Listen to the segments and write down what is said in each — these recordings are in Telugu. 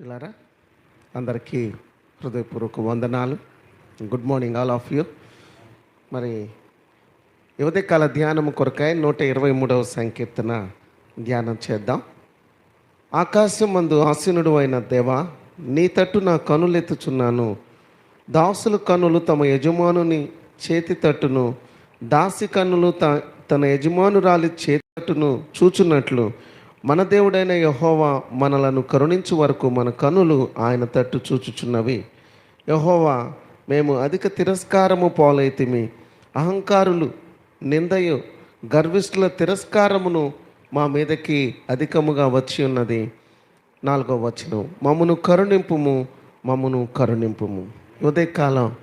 పిల్లారా అందరికీ హృదయపూర్వక వందనాలు. Good morning all of you మరి యువతకాల ధ్యానం కొరకై నూట ఇరవై మూడవ సంకీర్తన ధ్యానం చేద్దాం. ఆకాశం మందు ఆసీనుడు అయిన దేవా నీ తట్టు నా కనులెత్తుచున్నాను. దాసుల కన్నులు తమ యజమానుని చేతి తట్టును దాసి కన్నులు త తన యజమానురాలి చేతి తట్టును చూచున్నట్లు మన దేవుడైన యహోవా మనలను కరుణించు వరకు మన కనులు ఆయన తట్టు చూచుచున్నవి. యహోవా మేము అధిక తిరస్కారము పాలైతిమి. అహంకారులు నిందయు గర్విష్ఠుల తిరస్కారమును మా మీదకి అధికముగా వచ్చి ఉన్నది. నాలుగో వచనం మమ్మను కరుణింపుము మమ్మను కరుణింపుము. ఉదయకాలం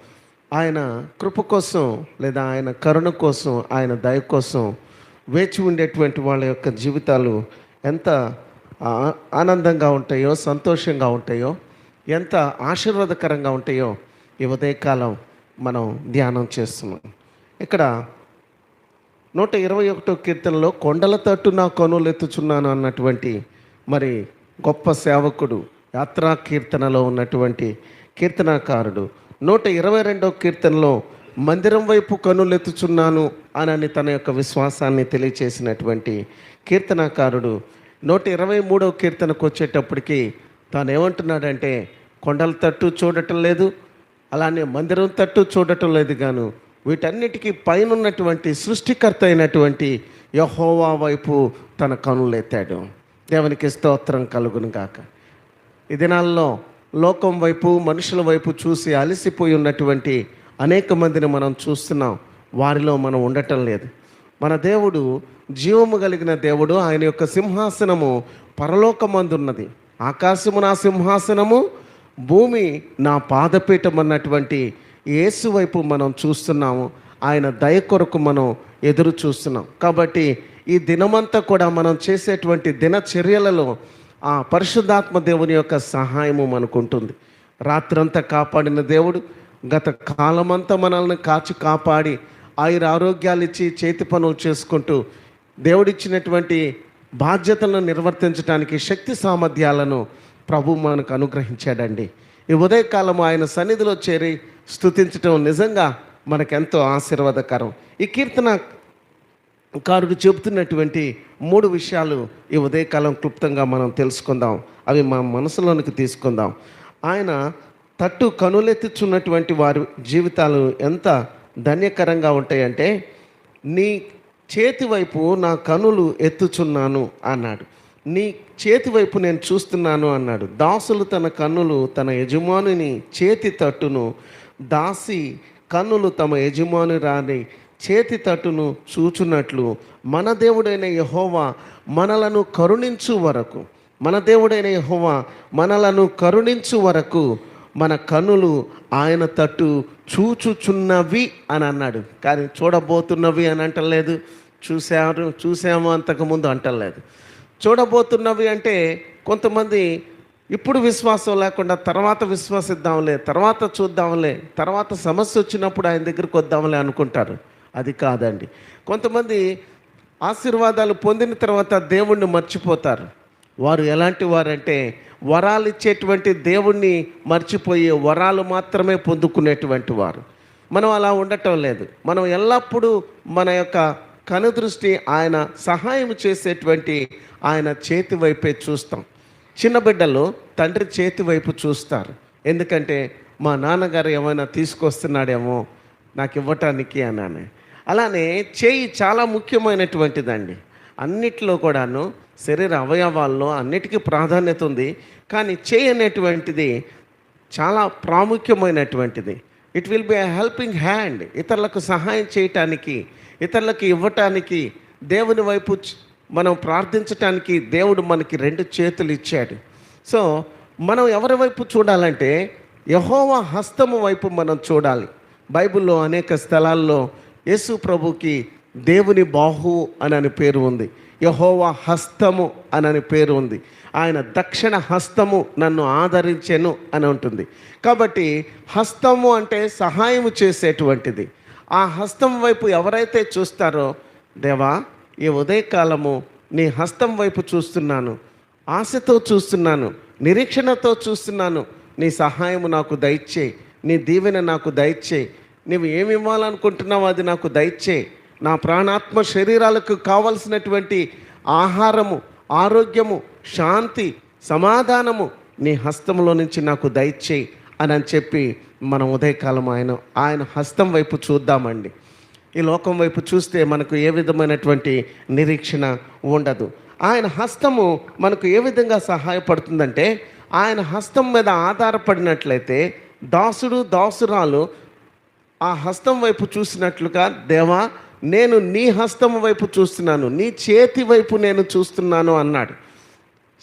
ఆయన కృప కోసం లేదా ఆయన కరుణ కోసం ఆయన దయ కోసం వేచి ఉండేటువంటి వాళ్ళ యొక్క జీవితాలు ఎంత ఆనందంగా ఉంటాయో సంతోషంగా ఉంటాయో ఎంత ఆశీర్వాదకరంగా ఉంటాయో ఈ ఉదయకాలం మనం ధ్యానం చేస్తున్నాం. ఇక్కడ నూట ఇరవై ఒకటో కీర్తనలో కొండల తట్టు నా కనులెత్తుచున్నాను అన్నటువంటి మరి గొప్ప సేవకుడు యాత్రా కీర్తనలో ఉన్నటువంటి కీర్తనాకారుడు. నూట ఇరవై రెండో కీర్తనలో మందిరం వైపు కనులెత్తుచున్నాను అనని తన యొక్క విశ్వాసాన్ని తెలియచేసినటువంటి కీర్తనాకారుడు నూట ఇరవై మూడవ కీర్తనకు వచ్చేటప్పటికి తాను ఏమంటున్నాడంటే కొండల తట్టు చూడటం లేదు అలానే మందిరం తట్టు చూడటం లేదు గాను. వీటన్నిటికీ పైన ఉన్నటువంటి సృష్టికర్త అయినటువంటి యహోవా వైపు తన కనులెత్తాడు దేవునికి స్తోత్రం కలుగును గాక. ఈ దినాల్లో లోకం వైపు మనుషుల వైపు చూసి అలసిపోయి ఉన్నటువంటి అనేక మందిని మనం చూస్తున్నాం. వారిలో మనం ఉండటం లేదు. మన దేవుడు జీవము కలిగిన దేవుడు ఆయన యొక్క సింహాసనము పరలోకమందున్నది. ఆకాశము నా సింహాసనము భూమి నా పాదపీఠం అన్నటువంటి యేసు వైపు మనం చూస్తున్నాము. ఆయన దయ కొరకు మనం ఎదురు చూస్తున్నాం. కాబట్టి ఈ దినమంతా కూడా మనం చేసేటువంటి దినచర్యలలో ఆ పరిశుద్ధాత్మ దేవుని యొక్క సహాయము మనకు ఉంటుంది రాత్రంతా కాపాడిన దేవుడు గత కాలమంతా మనల్ని కాచి కాపాడి ఆయుర ఆరోగ్యాలు ఇచ్చి చేతి పనులు చేసుకుంటూ దేవుడిచ్చినటువంటి బాధ్యతలను నిర్వర్తించడానికి శక్తి సామర్థ్యాలను ప్రభు మనకు అనుగ్రహించాడండి. ఈ ఉదయకాలం ఆయన సన్నిధిలో చేరి స్థుతించటం నిజంగా మనకెంతో ఆశీర్వాదకరం. ఈ కీర్తన కారుడు చెబుతున్నటువంటి మూడు విషయాలు ఈ ఉదయకాలం క్లుప్తంగా మనం తెలుసుకుందాం. అవి మన మనసులోనికి తీసుకుందాం. ఆయన తట్టు కనులెత్తుచున్నటువంటి వారి జీవితాలు ఎంత ధన్యకరంగా ఉంటాయంటే నీ చేతి వైపు నా కనులు ఎత్తుచున్నాను అన్నాడు. నీ చేతి వైపు నేను చూస్తున్నాను అన్నాడు. దాసులు తన కన్నులు తన యజమానుని చేతి తట్టును దాసి కన్నులు తమ యజమాని రాని చేతి తట్టును చూచున్నట్లు మన దేవుడైన యహోవా మనలను కరుణించు వరకు మన దేవుడైన యహోవా మనలను కరుణించు వరకు మన కన్నులు ఆయన తట్టు చూచుచున్నవి అని అన్నాడు. కానీ చూడబోతున్నవి అని అంటలేదు. చూశారు చూసాము అంతకుముందు అంటలేదు. చూడబోతున్నవి అంటే కొంతమంది ఇప్పుడు విశ్వాసం లేకుండా తర్వాత విశ్వసిద్దాంలే తర్వాత చూద్దాంలే తర్వాత సమస్య వచ్చినప్పుడు ఆయన దగ్గరికి వద్దాంలే అనుకుంటారు. అది కాదండి. కొంతమంది ఆశీర్వాదాలు పొందిన తర్వాత దేవుణ్ణి మర్చిపోతారు. వారు ఎలాంటి వారంటే వరాలు ఇచ్చేటువంటి దేవుణ్ణి మర్చిపోయే వరాలు మాత్రమే పొందుకునేటువంటి వారు. మనం అలా ఉండటం లేదు. మనం ఎల్లప్పుడూ మన యొక్క కనుదృష్టి ఆయన సహాయం చేసేటువంటి ఆయన చేతి వైపే చూస్తాం. చిన్న బిడ్డలు తండ్రి చేతి వైపు చూస్తారు. ఎందుకంటే మా నాన్నగారు ఏమైనా తీసుకొస్తున్నాడేమో నాకు ఇవ్వటానికి అని అలానే చేయి చాలా ముఖ్యమైనటువంటిదండి. అన్నిట్లో కూడాను శరీర అవయవాల్లో అన్నిటికీ ప్రాధాన్యత ఉంది. కానీ చేయి అనేటువంటిది చాలా ప్రాముఖ్యమైనటువంటిది. It will be helping hand ఇతరులకు సహాయం చేయటానికి ఇతరులకు ఇవ్వటానికి దేవుని వైపు మనం ప్రార్థించటానికి దేవుడు మనకి రెండు చేతులు ఇచ్చాడు. సో మనం ఎవరి వైపు చూడాలంటే యహోవ హస్తము వైపు మనం చూడాలి. బైబిల్లో అనేక స్థలాల్లో యేసు ప్రభుకి దేవుని బాహు అని పేరు ఉంది. యహోవా హస్తము అని పేరు ఉంది. ఆయన దక్షిణ హస్తము నన్ను ఆదరించెను అని ఉంటుంది. కాబట్టి హస్తము అంటే సహాయము చేసేటువంటిది. ఆ హస్తం వైపు ఎవరైతే చూస్తారో దేవా ఈ ఉదయకాలము నీ హస్తం వైపు చూస్తున్నాను. ఆశతో చూస్తున్నాను. నిరీక్షణతో చూస్తున్నాను. నీ సహాయము నాకు దయచేయి నీ దీవెన నాకు దయచేయి నువ్వు ఏమి ఇవ్వాలనుకుంటున్నావు అది నాకు దయచేయి నా ప్రాణాత్మ శరీరాలకు కావలసినటువంటి ఆహారము ఆరోగ్యము శాంతి సమాధానము నీ హస్తంలో నుంచి నాకు దయచేయి అని అని చెప్పి మనం ఉదయకాలం ఆయన ఆయన హస్తం వైపు చూద్దామండి. ఈ లోకం వైపు చూస్తే మనకు ఏ విధమైనటువంటి నిరీక్షణ ఉండదు. ఆయన హస్తము మనకు ఏ విధంగా సహాయపడుతుందంటే ఆయన హస్తం మీద ఆధారపడినట్లయితే దాసుడు దాసురాలు ఆ హస్తం వైపు చూసినట్లుగా దేవా నేను నీ హస్తం వైపు చూస్తున్నాను నీ చేతి వైపు నేను చూస్తున్నాను అన్నాడు.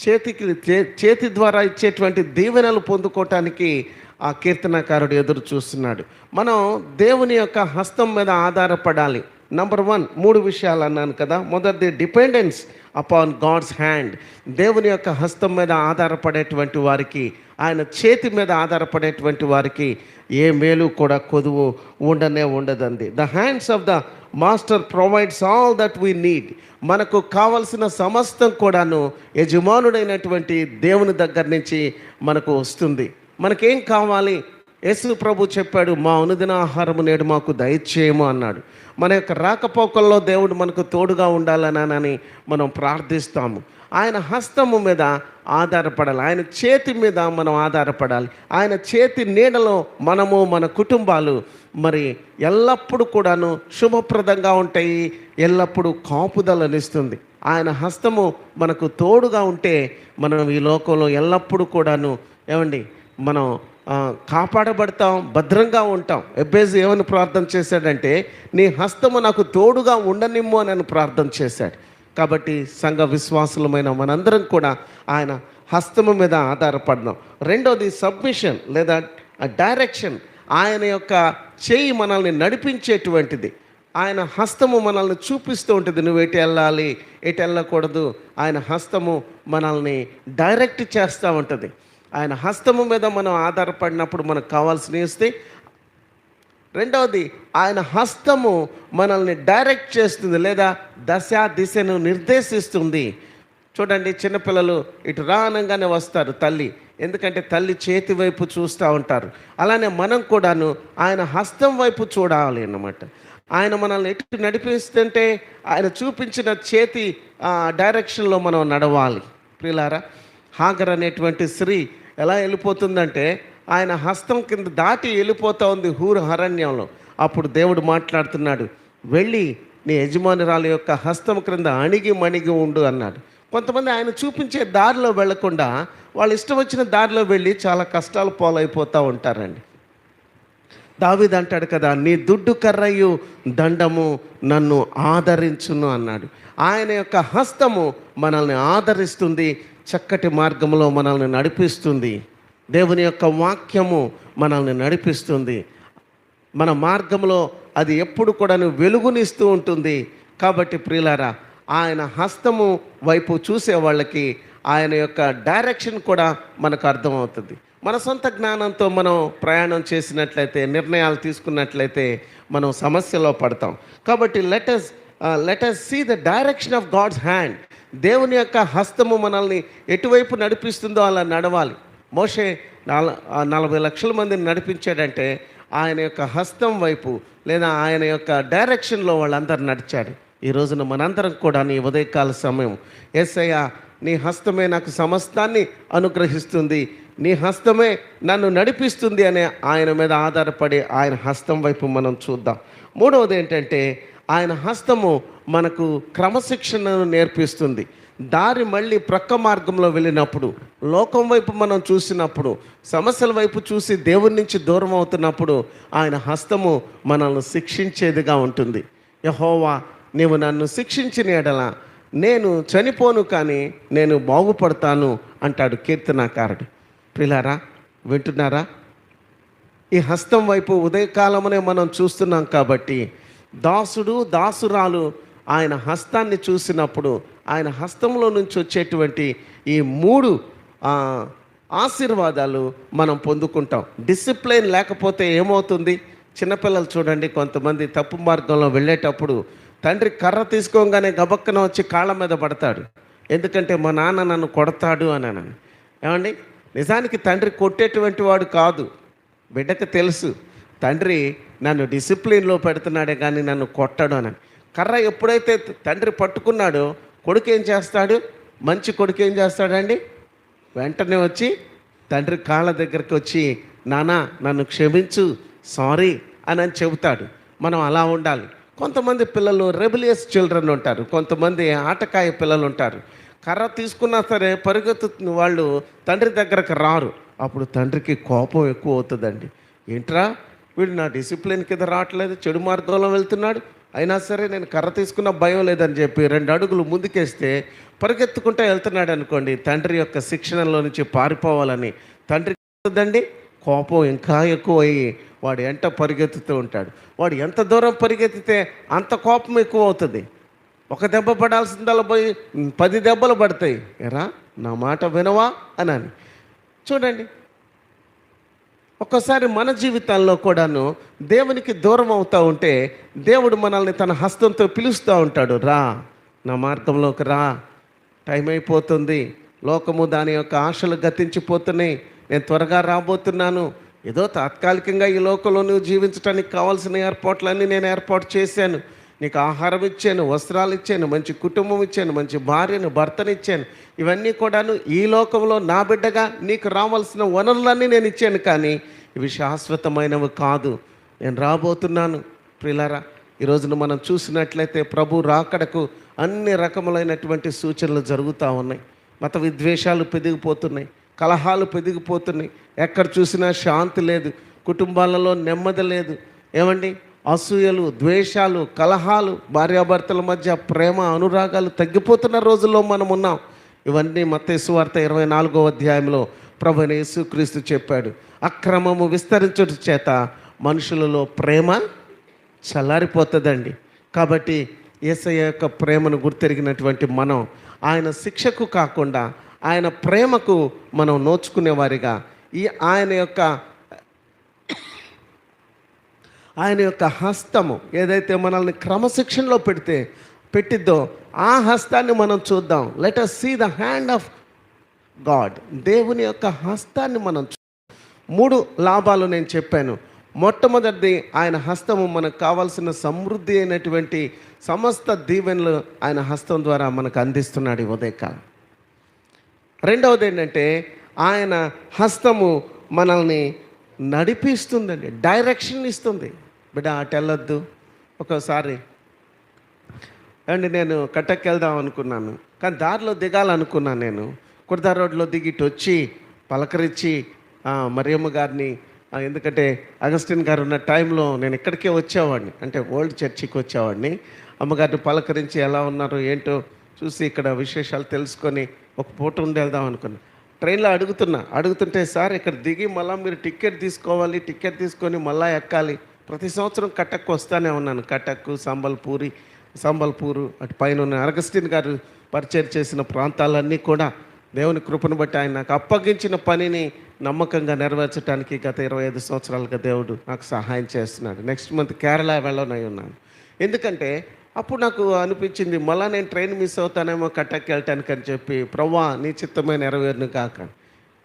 చేతికి చే- చేతి ద్వారా ఇచ్చేటువంటి దీవెనలు పొందుకోవటానికి ఆ కీర్తనకారుడు ఎదురు చూస్తున్నాడు. మనం దేవుని యొక్క హస్తం మీద ఆధారపడాలి. నంబర్ వన్ మూడు విషయాలు అన్నాను కదా. మొదటిది డిపెండెన్స్ అపాన్ గాడ్స్ హ్యాండ్ దేవుని యొక్క హస్తం మీద ఆధారపడేటువంటి వారికి ఆయన చేతి మీద ఆధారపడేటువంటి వారికి ఏ మేలు కూడా కొదువు ఉండనే ఉండదండి the hands of the master provides all that we need. మనకు కావలసిన సమస్తం కూడాను యజమానుడైనటువంటి దేవుని దగ్గర నుంచి మనకు వస్తుంది. మనకేం కావాలి? యేసు ప్రభు చెప్పాడు మా అనుదిన ఆహారము నేడు మాకు దయచేయము అన్నాడు. మన యొక్క రాకపోకల్లో దేవుడు మనకు తోడుగా ఉండాలనని మనం ప్రార్థిస్తాము. ఆయన హస్తము మీద ఆధారపడాలి. ఆయన చేతి మీద మనం ఆధారపడాలి. ఆయన చేతి నీడలో మనము మన కుటుంబాలు మరి ఎల్లప్పుడూ కూడాను శుభప్రదంగా ఉంటాయి ఎల్లప్పుడూ కాపుదలనిస్తుంది ఆయన హస్తము మనకు తోడుగా ఉంటే మనం ఈ లోకంలో ఎల్లప్పుడూ కూడాను ఏమండి మనం కాపాడబడతాం భద్రంగా ఉంటాం. ఎబ్బేజు ఏమని ప్రార్థన చేశాడంటే నీ హస్తము నాకు తోడుగా ఉండనిమ్ము అని ప్రార్థన చేశాడు. కాబట్టి సంఘ విశ్వాసులమైన మనందరం కూడా ఆయన హస్తము మీద ఆధారపడదాం. రెండోది సబ్మిషన్ లేదా డైరెక్షన్. ఆయన యొక్క చేయి మనల్ని నడిపించేటువంటిది. ఆయన హస్తము మనల్ని చూపిస్తూ ఉంటుంది. నువ్వు ఎటు వెళ్ళాలి ఎటు వెళ్ళకూడదు ఆయన హస్తము మనల్ని డైరెక్ట్ చేస్తూ ఉంటుంది. ఆయన హస్తము మీద మనం ఆధారపడినప్పుడు మనకు కావాల్సినవి వస్తే రెండవది ఆయన హస్తము మనల్ని డైరెక్ట్ చేస్తుంది లేదా దశ దిశను నిర్దేశిస్తుంది. చూడండి చిన్నపిల్లలు ఇటు రానంగానే వస్తారు తల్లి. ఎందుకంటే తల్లి చేతి వైపు చూస్తూ ఉంటారు. అలానే మనం కూడాను ఆయన హస్తం వైపు చూడాలి అన్నమాట. ఆయన మనల్ని ఎటు నడిపిస్తుంటే ఆయన చూపించిన చేతి డైరెక్షన్లో మనం నడవాలి. ప్రియులారా హాగర్ అనేటువంటి స్త్రీ ఎలా వెళ్ళిపోతుందంటే ఆయన హస్తం కింద దాటి వెళ్ళిపోతూ ఉంది హూరు అరణ్యంలో. అప్పుడు దేవుడు మాట్లాడుతున్నాడు వెళ్ళి నీ యజమానురాలు యొక్క హస్తం క్రింద అణిగి మణిగి ఉండు అన్నాడు. కొంతమంది ఆయన చూపించే దారిలో వెళ్ళకుండా వాళ్ళు ఇష్టం వచ్చిన దారిలో వెళ్ళి చాలా కష్టాలు పాలైపోతూ ఉంటారండి. దావిది అంటాడు కదా నీ దుడ్డు కర్రయు దండము నన్ను ఆదరించును అన్నాడు. ఆయన యొక్క హస్తము మనల్ని ఆదరిస్తుంది చక్కటి మార్గంలో మనల్ని నడిపిస్తుంది. దేవుని యొక్క వాక్యము మనల్ని నడిపిస్తుంది. మన మార్గంలో అది ఎప్పుడు కూడా వెలుగునిస్తూ ఉంటుంది. కాబట్టి ప్రియులారా ఆయన హస్తము వైపు చూసే వాళ్ళకి ఆయన యొక్క డైరెక్షన్ కూడా మనకు అర్థమవుతుంది. మన సొంత జ్ఞానంతో మనం ప్రయాణం చేసినట్లయితే నిర్ణయాలు తీసుకున్నట్లయితే మనం సమస్యలో పడతాం. కాబట్టి let us let us see the direction of God's hand దేవుని యొక్క హస్తము మనల్ని ఎటువైపు నడిపిస్తుందో అలా నడవాలి. మోషే నలభై లక్షల మందిని నడిపించాడంటే ఆయన యొక్క హస్తం వైపు లేదా ఆయన యొక్క డైరెక్షన్లో వాళ్ళందరూ నడిచాడు ఈ రోజున మనందరం కూడా నీ ఉదయకాల సమయం. ఎస్ఐయా నీ హస్తమే నాకు సమస్తాన్ని అనుగ్రహిస్తుంది. నీ హస్తమే నన్ను నడిపిస్తుంది అనే ఆయన మీద ఆధారపడి ఆయన హస్తం వైపు మనం చూద్దాం. మూడవది ఏంటంటే ఆయన హస్తము మనకు క్రమశిక్షణను నేర్పిస్తుంది. దారి మళ్ళీ ప్రక్క మార్గంలో వెళ్ళినప్పుడు లోకం వైపు మనం చూసినప్పుడు సమస్యల వైపు చూసి దేవుని నుంచి దూరం అవుతున్నప్పుడు ఆయన హస్తము మనల్ని శిక్షించేదిగా ఉంటుంది. యహోవా నీవు నన్ను శిక్షించిన ఎడల నేను చనిపోను కానీ నేను బాగుపడతాను అంటాడు కీర్తనాకారుడు. పిల్లారా వింటున్నారా? ఈ హస్తం వైపు ఉదయకాలమునే మనం చూస్తున్నాం కాబట్టి దాసుడు దాసురాలు ఆయన హస్తాన్ని చూసినప్పుడు ఆయన హస్తంలో నుంచి వచ్చేటువంటి ఈ మూడు ఆశీర్వాదాలు మనం పొందుకుంటాం. డిసిప్లిన్ లేకపోతే ఏమవుతుంది? చిన్నపిల్లలు చూడండి కొంతమంది తప్పు మార్గంలో వెళ్ళేటప్పుడు తండ్రి కర్ర తీసుకోగానే గబక్కన వచ్చి కాళ్ళ మీద పడతాడు. ఎందుకంటే మా నాన్న నన్ను కొడతాడు అని అన్నాను ఏమండి? నిజానికి తండ్రి కొట్టేటువంటి వాడు కాదు. బిడ్డకు తెలుసు. తండ్రి నన్ను డిసిప్లిన్లో పెడుతున్నాడే కానీ నన్ను కొట్టడు అని కర్ర ఎప్పుడైతే తండ్రి పట్టుకున్నాడో కొడుకు ఏం చేస్తాడు? మంచి కొడుకు ఏం చేస్తాడండి? వెంటనే వచ్చి తండ్రి కాళ్ళ దగ్గరికి వచ్చి నానా నన్ను క్షమించు. సారీ అని అని చెబుతాడు. మనం అలా ఉండాలి. కొంతమంది పిల్లలు రెబిలియస్ చిల్డ్రన్ ఉంటారు. కొంతమంది ఆటకాయ పిల్లలు ఉంటారు. కర్ర తీసుకున్నా సరే పరిగెత్తు వాళ్ళు తండ్రి దగ్గరకు రారు. అప్పుడు తండ్రికి కోపం ఎక్కువ అవుతుందండి. ఏంట్రా వీడు నా డిసిప్లిన్ కింద రావట్లేదు చెడు మార్గంలో వెళ్తున్నాడు. అయినా సరే నేను కర్ర తీసుకున్న భయం లేదని చెప్పి రెండు అడుగులు ముందుకేస్తే పరిగెత్తుకుంటూ వెళ్తున్నాడు అనుకోండి తండ్రి యొక్క శిక్షణలో నుంచి పారిపోవాలని తండ్రికి అవుతుందండి కోపం ఇంకా ఎక్కువ అయ్యి వాడు ఎంట పరిగెత్తుతూ ఉంటాడు. వాడు ఎంత దూరం పరిగెత్తితే అంత కోపం ఎక్కువ అవుతుంది ఒక దెబ్బ పడాల్సిందల్లా పోయి పది దెబ్బలు పడతాయి. ఎరా నా మాట వినవా అని చూడండి. ఒక్కసారి మన జీవితాల్లో కూడాను దేవునికి దూరం అవుతూ ఉంటే దేవుడు మనల్ని తన హస్తంతో పిలుస్తూ ఉంటాడు. రా నా మార్గంలోకి రా. టైం అయిపోతుంది. లోకము దాని యొక్క ఆశలు గతించిపోతున్నాయి. నేను త్వరగా రాబోతున్నాను. ఏదో తాత్కాలికంగా ఈ లోకంలో నువ్వు జీవించడానికి కావాల్సిన ఏర్పాట్లన్నీ నేను ఏర్పాటు చేశాను. నీకు ఆహారం ఇచ్చాను వస్త్రాలు ఇచ్చాను మంచి కుటుంబం ఇచ్చాను మంచి భార్యను భర్తనిచ్చాను ఇవన్నీ కూడాను ఈ లోకంలో నా బిడ్డగా నీకు రావాల్సిన వనరులన్నీ నేను ఇచ్చాను కానీ ఇవి శాశ్వతమైనవి కాదు. నేను రాబోతున్నాను. ప్రిలారా ఈ రోజున మనం చూసినట్లయితే ప్రభు రాకడకు అన్ని రకములైనటువంటి సూచనలు జరుగుతూ ఉన్నాయి. మత విద్వేషాలు పెరిగిపోతున్నాయి. కలహాలు పెరిగిపోతున్నాయి. ఎక్కడ చూసినా శాంతి లేదు. కుటుంబాలలో నెమ్మది లేదు. ఏమండి? అసూయలు ద్వేషాలు కలహాలు భార్యాభర్తల మధ్య ప్రేమ అనురాగాలు తగ్గిపోతున్న రోజుల్లో మనం ఉన్నాం. ఇవన్నీ మత్తేసు వార్త ఇరవై నాలుగో అధ్యాయంలో ప్రభు యేసుక్రీస్తు చెప్పాడు. అక్రమము విస్తరించుట చేత మనుషులలో ప్రేమ చల్లారిపోతుందండి. కాబట్టి ఏసయ్య యొక్క ప్రేమను గుర్తెరిగినటువంటి మనం ఆయన శిక్షకు కాకుండా ఆయన ప్రేమకు మనం నోచుకునేవారిగా. ఈ ఆయన యొక్క ఆయన యొక్క హస్తము ఏదైతే మనల్ని క్రమశిక్షణలో పెడితే పెట్టిద్దో ఆ హస్తాన్ని మనం చూద్దాం. Let us see the hand of God దేవుని యొక్క హస్తాన్ని మనం చూ- మూడు లాభాలు నేను చెప్పాను. మొట్టమొదటిది ఆయన హస్తము మనకు కావాల్సిన సమృద్ధి అయినటువంటి సమస్త దీవెనలు ఆయన హస్తం ద్వారా మనకు అందిస్తున్నాడు ఈ ఉదయకాలం. రెండవది ఏంటంటే ఆయన హస్తము మనల్ని నడిపిస్తుందండి డైరెక్షన్ ఇస్తుంది. బిడ్డ అటు వెళ్ళొద్దు. ఒకసారి అండి నేను కట్టకి వెళ్దాం అనుకున్నాను కానీ దారిలో దిగాలనుకున్నాను నేను. కుర్దా రోడ్లో దిగి ఇటు వచ్చి పలకరించి మరియమ్మ గారిని ఎందుకంటే అగస్టిన్ గారు ఉన్న టైంలో నేను ఇక్కడికే వచ్చేవాడిని అంటే ఓల్డ్ చర్చికి వచ్చేవాడిని. అమ్మగారిని పలకరించి ఎలా ఉన్నారు ఏంటో చూసి ఇక్కడ విశేషాలు తెలుసుకొని ఒక పూట ఉండి వెళ్దాం ట్రైన్లో అడుగుతున్నా. అడుగుతుంటే సార్ ఇక్కడ దిగి మళ్ళీ మీరు టికెట్ తీసుకోవాలి టికెట్ తీసుకొని మళ్ళీ ఎక్కాలి. ప్రతి సంవత్సరం కటక్ వస్తానే ఉన్నాను. కటక్ సంబల్పూరి సంబల్పూరు అటు పైన ఉన్న అరగస్టిన్ గారు పరిచయం చేసిన ప్రాంతాలన్నీ కూడా దేవుని కృపను బట్టి ఆయన నాకు అప్పగించిన పనిని నమ్మకంగా నెరవేర్చడానికి గత ఇరవై ఐదు సంవత్సరాలుగా దేవుడు నాకు సహాయం చేస్తున్నాడు. నెక్స్ట్ మంత్ కేరళ వెళ్ళనై ఉన్నాను. ఎందుకంటే అప్పుడు నాకు అనిపించింది మళ్ళీ నేను ట్రైన్ మిస్ అవుతానేమో కట్టకి వెళ్ళటానికి అని చెప్పి ప్రవ్వా నీ చిత్తమే నెరవేరును కాక.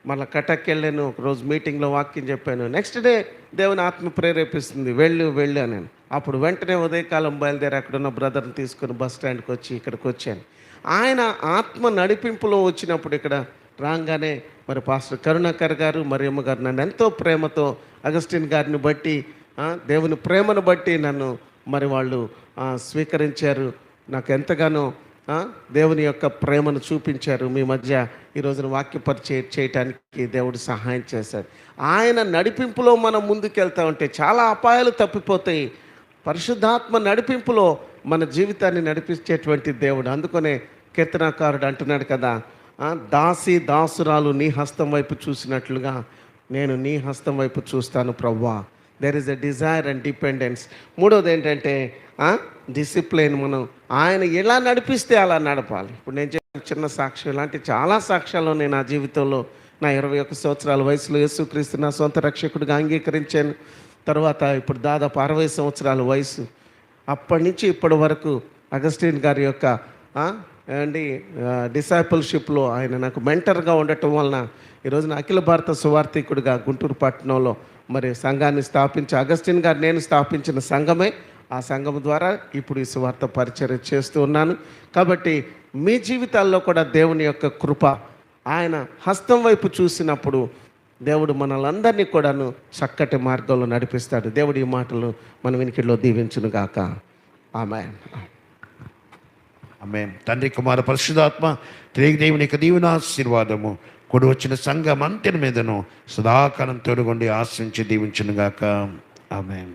మళ్ళీ కటక్కి వెళ్ళాను ఒక రోజు మీటింగ్లో వాక్యం చెప్పాను నెక్స్ట్ డే దేవుని ఆత్మ ప్రేరేపిస్తుంది వెళ్ళు వెళ్ళు అని అప్పుడు వెంటనే ఉదయకాలం బయలుదేరి అక్కడున్న బ్రదర్ని తీసుకొని బస్ స్టాండ్కి వచ్చి ఇక్కడికి వచ్చాను ఆయన ఆత్మ నడిపింపులో వచ్చినప్పుడు ఇక్కడ రాగానే మరి పాస్టర్ కరుణాకర్ గారు మరియమ్మ గారు నన్ను ఎంతో ప్రేమతో అగస్టిన్ గారిని బట్టి దేవుని ప్రేమను బట్టి నన్ను మరి వాళ్ళు స్వీకరించారు. నాకు ఎంతగానో దేవుని యొక్క ప్రేమను చూపించారు. మీ మధ్య ఈ రోజున చేయటానికి దేవుడు సహాయం చేశాడు. ఆయన నడిపింపులో మనం ముందుకెళ్తా ఉంటే చాలా అపాయాలు తప్పిపోతాయి. పరిశుద్ధాత్మ నడిపింపులో మన జీవితాన్ని నడిపించేటువంటి దేవుడు. అందుకనే కీర్తనాకారుడు అంటున్నాడు కదా దాసి దాసురాలు నీ హస్తం వైపు చూసినట్లుగా నేను నీ హస్తం వైపు చూస్తాను ప్రవ్వా. There is a desire and dependence మూడోది ఏంటంటే డిసిప్లిన్ మనం. ఆయన ఎలా నడిపిస్తే అలా నడపాలి. ఇప్పుడు నేను చెప్పిన చిన్న సాక్ష్యం ఇలాంటి చాలా సాక్ష్యాలు నేను నా జీవితంలో. నా ఇరవై ఒక్క సంవత్సరాల వయసులో యేసుక్రీస్తు నా సొంత రక్షకుడిగా అంగీకరించాను. తర్వాత ఇప్పుడు దాదాపు అరవై సంవత్సరాల వయసు. అప్పటి నుంచి ఇప్పటి వరకు అగస్టిన్ గారి యొక్క అండి డిసైపుల్షిప్లో ఆయన నాకు మెంటర్గా ఉండటం వలన ఈరోజున అఖిల భారత సువార్థికుడిగా గుంటూరు పట్టణంలో మరి సంఘాన్ని స్థాపించి అగస్టిన్ గారు నేను స్థాపించిన సంఘమే. ఆ సంఘం ద్వారా ఇప్పుడు ఈ సువార్త పరిచయం చేస్తూ ఉన్నాను. కాబట్టి మీ జీవితాల్లో కూడా దేవుని యొక్క కృప ఆయన హస్తం వైపు చూసినప్పుడు దేవుడు మనలందరినీ కూడాను చక్కటి మార్గంలో నడిపిస్తాడు. దేవుడి ఈ మాటలు మన వినికిడిలో దీవించును గాక ఆమె ఆమె తండ్రి కుమార పరిశుధాత్మ తిరిగి దేవుని యొక్క దీవెన ఆశీర్వాదము వచ్చిన సంఘం అంతటి మీదను సదాకాలం తోడుగొండి ఆశ్రయించి దీవించునుగాక. ఆమె